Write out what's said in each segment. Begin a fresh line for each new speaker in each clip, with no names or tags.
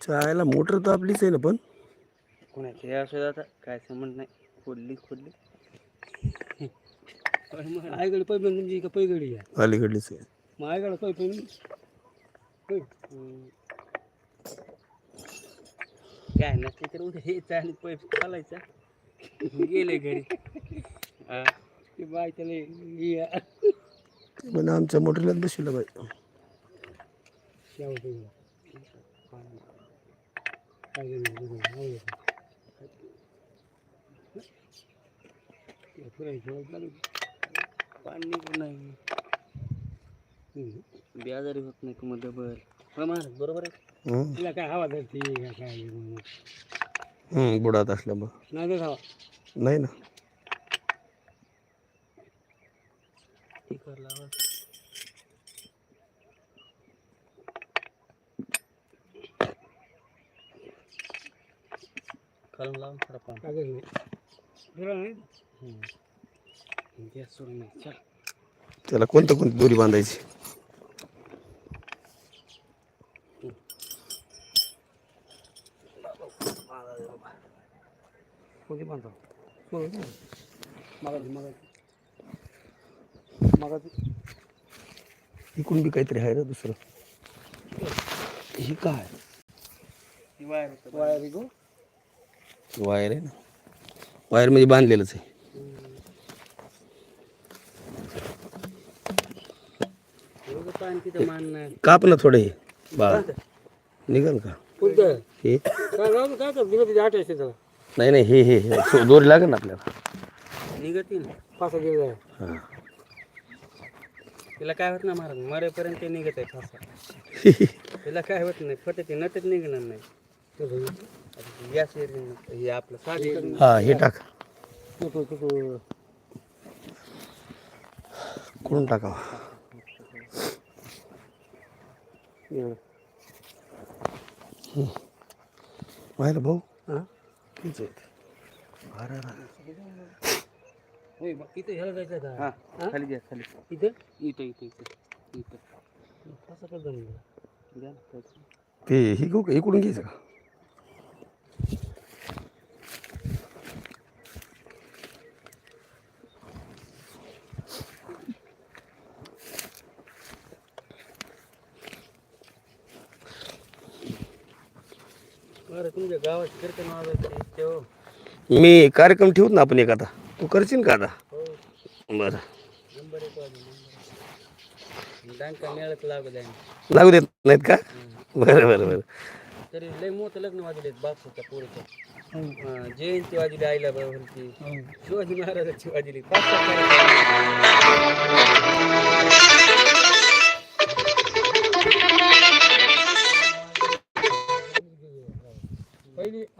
चायला motor तर आपलीच आहे ना पण.
कोणाचे हे असं आता काय संबंध नाही. खोडली खोडली
आईकडे पैप म्हणजे का पैगडी आहे
अलीकडलीच आहे.
मग आईकडे पैप
काय नसते तर उद्या यायचं आणि पैप चालायचा. गेले घरी. हा.
ते बाय त्याला हे आहे.
पण आमच्या मोटरीलाच बसविलं बाई.
शेव पैगडी. काय घेणं, बघू, जाऊ दे. ते फिरायचं वेळ चालू.
पाणी पण नाही. बेजारी होत नाही तुम्हाला डबल बरोबर आहे.
तिला काय हवा धरती काय काय.
हं, बुडात असल्यामुळं
नाही हवा
नाही ना
स्पीकर लावा खालून लावून खरं पाणी
काय नाही फिरा नाही
गॅस सोडून नाही चल
त्याला कोणतं कोणती दोरी बांधायची
कोणती बांधतो मागायची मागायची मागायची
इकडून बी काहीतरी आहे रे दुसरं ही काय
ती वायर होतं
वायर गो
वायर आहे ना. वायर म्हणजे बांधलेलंच आहे. काप ना थोडं हे. बाळा. निघाल का? हे? नाही नाही हे हे दोरी लागेल ना आपल्याला.
निघत ना
पाच सहा दिवस आहे
हां.
तिला काय होत ना महाराज मरेपर्यंत निघत आहे फासा. तिला काय होत नाही. फक्त ते नटत निघणार नाही. गॅस हे आपलं साधी
हा हे टाक.
तू तू तू
कुठून टाकावं? व्हायला भाऊ?
हां? मग इथे ह्याला जायचं आहे का?
हा खाली घ्या खाली.
इथे?
इथं इथं इथं इथं.
कसं करतो मी?
द्या ना पैसे.
ते हे घेऊ का इकडून घ्यायचं का?
तुमच्या गावात कीर्तन वाजवायचं इच्छा हो.
मी कार्यक्रम ठेवूत ना आपण एक आता. तू करशील का आता?
हो.
बरं.
नंबर एक वाजव नंबर डांका मेळत लागू द्या
लागू देत नाहीत का? बरं बरं बरं.
तरी लय मोठं लग्न वाजवले बापूच्या पोरीचं. जयंती वाजवली आईला बरोबरची शिवाजी महाराजांची वाजवली पाच सहा कार्यक्रम.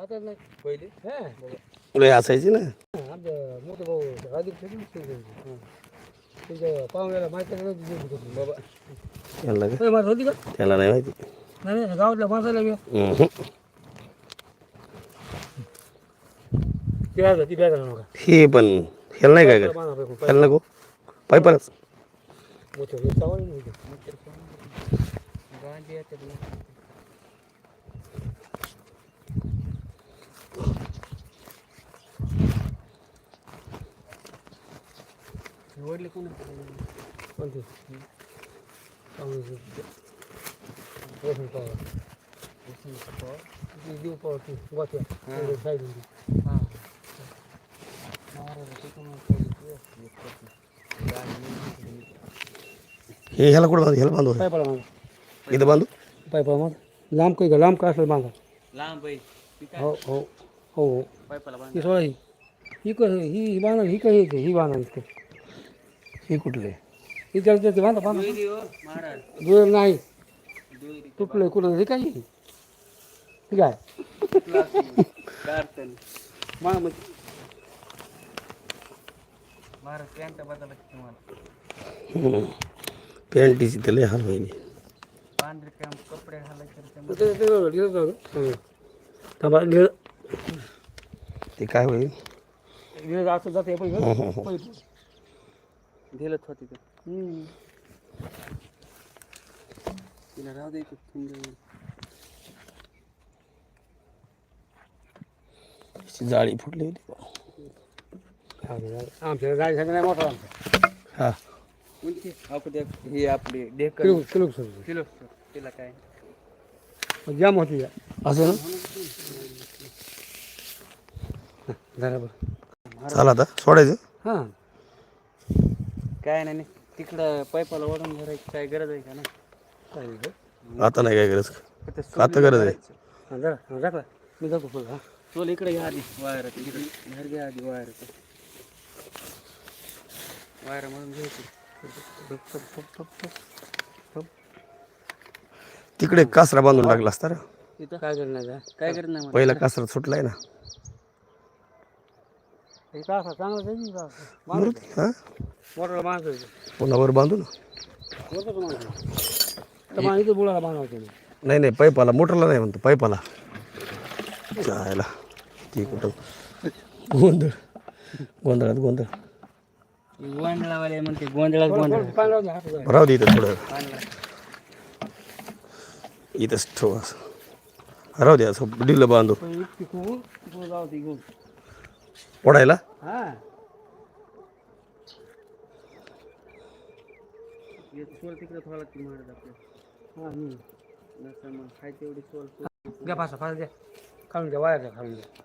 आता नाही.
पहिली?
हा.
लय असायची ना?
आमचं मोठं भाऊ राजीव खेळून तुमच्या पाहुण्याला माहिती नाही
बाबा.
त्याला का
होती होती का?
त्याला नाही माहिती.
नाही नाही, गावातल्या माणसाला
हम्म.
ती आहे ती बॅग नका.
हे पण ह्याला नाही काय कर ह्याला नको.
मोठं हे चावल नाही इथे.
गांधी येतात ना. हे वडले कोण
कोणती पवार. देऊ पवार ती गोत्या.
हां. हां.
हे ह्याला कुठं बांधू? ह्याला बांधू. इथं
लांब काही का लांब का असलं माझा
लांब
हो हो हो हो.
पायपाला बांध.
ही सोळा ही. ही क ही बांधा ही काही ही बांधा इथे.
हे कुठले
ही त्याला ते बांधा बांधा.
दुहेरी हो
नाही. तुटलं कुठं हे काय ठीक आहे
पॅन्टीची तर लय हाल होईल
ते-
काय होईल?
निळ असं जाते पण.
ढेलत होती ते.
हं.
तिला राहू दे थंड
ती जाळी फुटली होती
आमच्या गाडी सगळं नाही मोठा आमचा.
हा.
कोणती? आपण त्या- ही आपली decker.
Kilo kilo sir.
Kilo तिला काय?
जाम होती या.
असं ना
जरा बरं.
चला आता सोडायचं?
हां.
काय नाही नाही. तिकडं पाईपाला ओढून भरायची काय गरज आहे का ना
चालेल
आता नाही काय गरज आता गरज आहे.
हां जरा हां मी जातो पुढं हां.
चोल इकडे घ्या आधी वायर तिकडे बाहेर घ्या आधी वायर वायर म्हणून घ्यायची.
तिकडे कासरा बांधून लागला असता रे.
इथं?
काय करणार
काय करत नाही
पहिला कासरा सुटलाय ना.
हे का असं चांगलं आहे का
मरुदी, हा?
मोठा माणसं
पुन्हा वर बांधू ना.
मग इथं बुडाला बांधावं
नाही नाही पाईपाला मोटरला नाही म्हणतो पाईपाला. जायला. ती कुठं? गोंधळ. गोंधळात गोंधळ.
गोंधळावाले म्हणते गोंधळात गोंधळ.
हात जाय.
राहू दे इथं थोडं. इथंच ठेव असं. राहू दे असं डिल्ल बांधू.
पण इतकी खूप खूप जाऊ ती घेऊन
ओढायला?
हां.
हे सोल तिकडे थोडा लागते मारत आपल्या
हां.
नसतं मग खाय तेवढी सोल
पासा फास द्या. खालून द्या वायर द्या खालून द्या.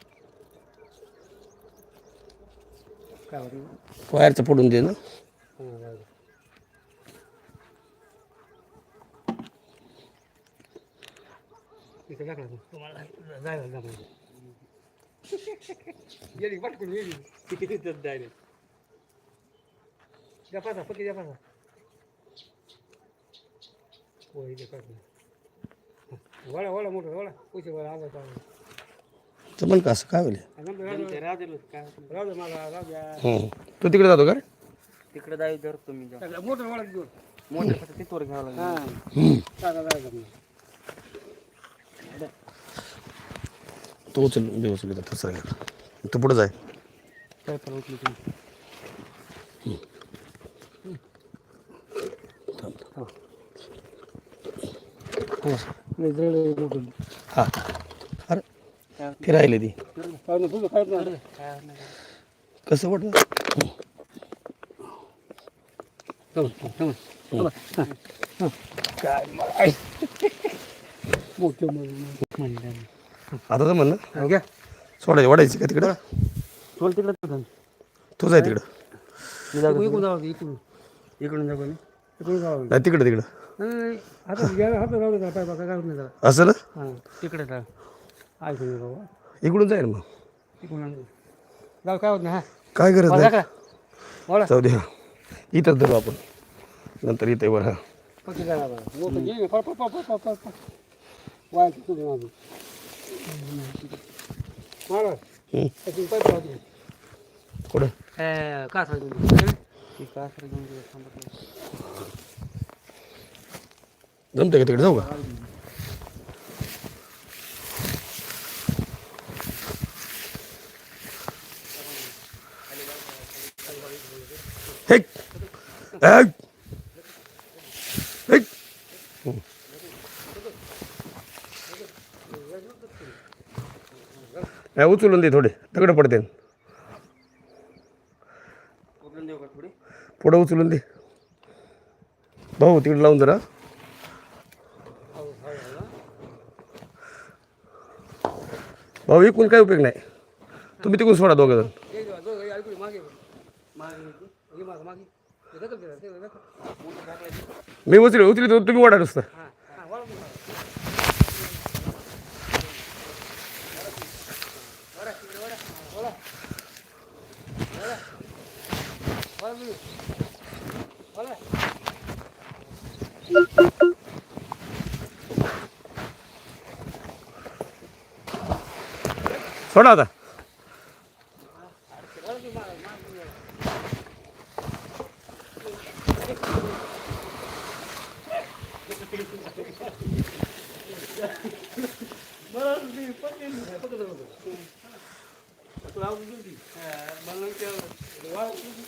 काय होतं?
वायरचं पडून दे ना.
द्या. इथे टाकला तू. तुम्हाला जायला. गेली पटकन गेली द्या पासा पक्की द्या पासा हो इथे टाकलं वळा वळा मोठं वळा पैसे वळा आला चालेल
जमन का असं काय होईल
राजू काय
दे मला
हं. तू तिकडे जातो का रे
तिकडे जाऊ धरतो मी जाऊ
टाकलं. मोठं वळा घेऊन
मोठं फक्त तिथवर घ्यावं लागेल
हां.
तो उचल मी उचल तू सर तू पुढे जाय
काय पण तुम्ही
लय जड आहे मोठं.
हा अरे फिरायला ती
होत नाही.
कसं वाटलं.
काय.
आता तर म्हणलं. सोडायची वाढायची का तिकडं
सोल तिकडे.
तू जाय तिकडं
इकडून जाऊ इकडून.
जाऊ
तिकडं तिकडं
नाही. हातात हातात राहू दे पाय बाका.
असं ना
हां,
तिकडे
ऐकून घे बाबा.
इकडून जाईल मग.
जाऊ, काय होत नाही, हा.
काय गरज नाही
का?
जाऊ दे हा. इथंच धरू आपण नंतर इथे वर हा
पक्की बघा. मोठं घे. पळ, पळ, पळ, पळ, पळ, पळ. वाया तिथून घे माझं. मारा.
हं.
त्यातून पाय पळा तुम्ही.
कुठं
ए, का?
ती घेऊन गेली.
जमते का तिकडे? जाऊ का? हेक. नाही उचलून दे थोडे दगड पडते. पुढं उचलून दे. भाऊ तिकडे लावून जरा. भाऊ इकून काही उपयोग नाही तुम्ही तिकून सोडा दोघं जण
हे घे, दोघं हे ऐकू दे, मागे वळ. हे मागं, मागे. हे जातं का ते? ते जातं.
मी उचली उचली तर तुम्ही ओढा नुसतं
हां, हां, वळा मग. वळा, तिकडे वळा. हां, वळा. वळा. वळा तुम्ही.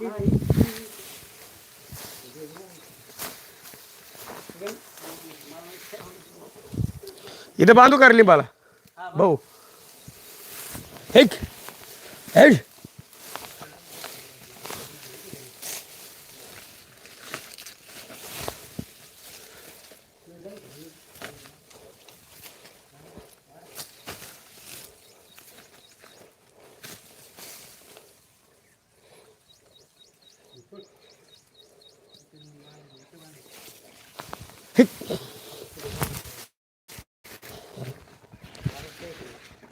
वळा.
सोडा आता इथं बांधू का लिंबाला? भाऊ. एक. हेड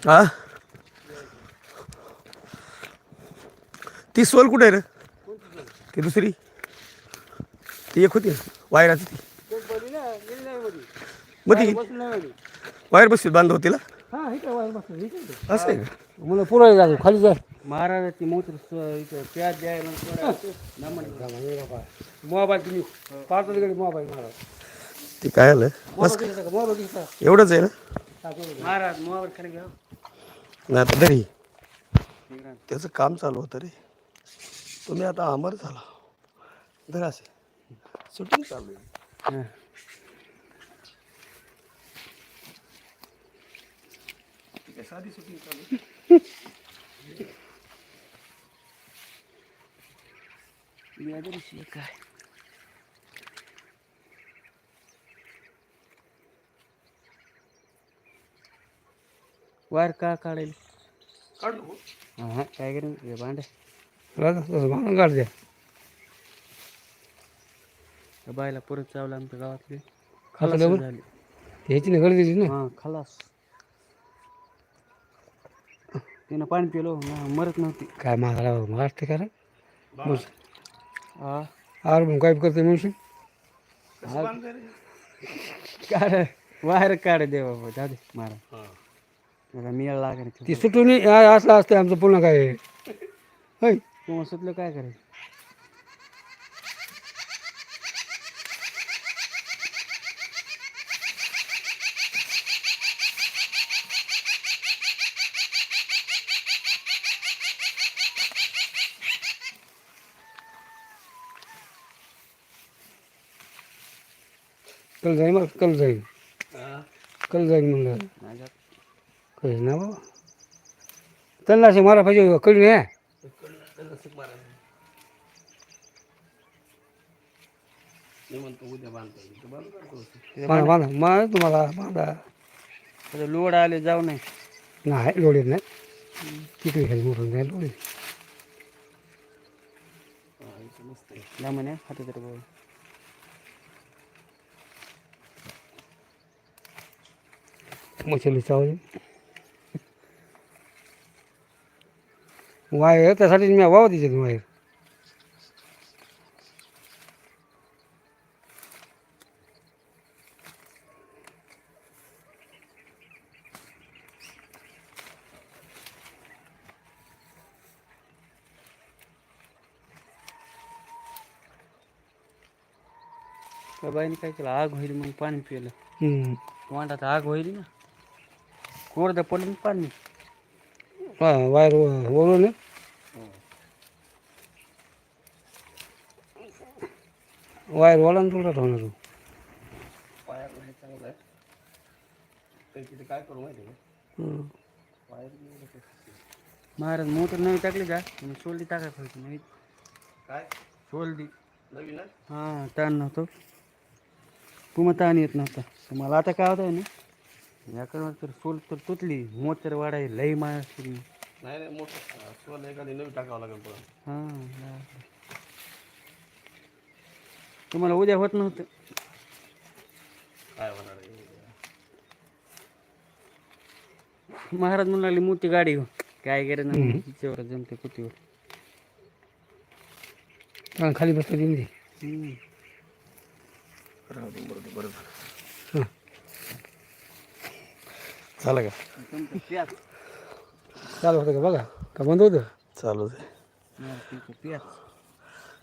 हा? ती सोल कुठे आहे रे? ती दुसरी? ती एक होती वायराची ती. मग ती वायर बसली बांधव तिला असं आहे का?
मला पुरायला खाली जा.
महाराजाची मूत्र प्याज द्यायला
मोबाईल तुम्ही तिकडे मोबाईल मला
ती काय आलं? बस
मोबाईल
एवढंच आहे ना?
महाराज मोबाईल खाली घ्या
नाही आता तरी त्याचं काम चालू होतं रे. तुम्ही आता अमर झाला. धर असे. शूटिंग चालू आहे, साधी शूटिंग चालू आहे.
काय? वायर का काढेल?
काढू. हो.
हा काय करेन? हे भांडे.
म्हणून काढ द्या
त्या बायला परत चावलं आमच्या गावातले. खलास
डबल?
झाली.
ह्याची नाही गरजेची ना?
हा खलास. तिनं पाणी पिलो मरत नव्हती.
काय महाराष्ट्र काय रे
हा
आर मग काय करते म्हणून
कसं?
काढ वायर काढ दे बाबा जाऊ दे मारा. मला मिळ लागेल
ती सुटून असं असते आमचं पुन्हा काय? होय.
किंवा सुटलं काय करायचं?
कल जाईल मग कल जाईल
हा.
कल जाईल म्हणलं. काही ना बाबा त्यांना मारा पाहिजे कळली
तर बांधू
मग तुम्हाला बांधा
लोड आले जाऊ नाही
नाही लोडीत नाही तिकडे खाली मोठं नाही लोडीत
जा म्हणे हातात
चावली वायर त्यासाठी मी वाव तिथे वायर
त्या बाईने काय केलं आग होईल मग पाणी पिलं
हम्म.
वांडात आग होईल ना कोरडं पडलं ना पाणी
हा वायर वळून वायर वळून तुला ठेवणार
पायावर हे चांगलं आहे. तर तिथे काय करू माहिती का?
हम्म.
महाराज मोटर नवी टाकली का? मग सोलली टाकायला पाहिजे नवी.
काय?
सोलली
नवीन?
हां ताण नव्हतं. पुन्हा ताण येत नव्हता. मला आता काय होतं ना. याकडं तर सोल तर तुटली. मोटर वाढाय लई माय
नाही नाही मोठं सोल एखादी नवी टाकावं लागेल पण
हां तुम्हाला उद्या होत नव्हतं.
काय होणार आहे
महाराज म्हणून लागली मोठी गाडी घेऊन. काय करे ना तिच्यावर जमते कुतीवर
हा, खाली बसलं देऊन दे
हम्म.
राहू दे, बरं बरं
हं.
झालं का?
चालू होतं का? बघा. का बंद होतं?
चालू आहे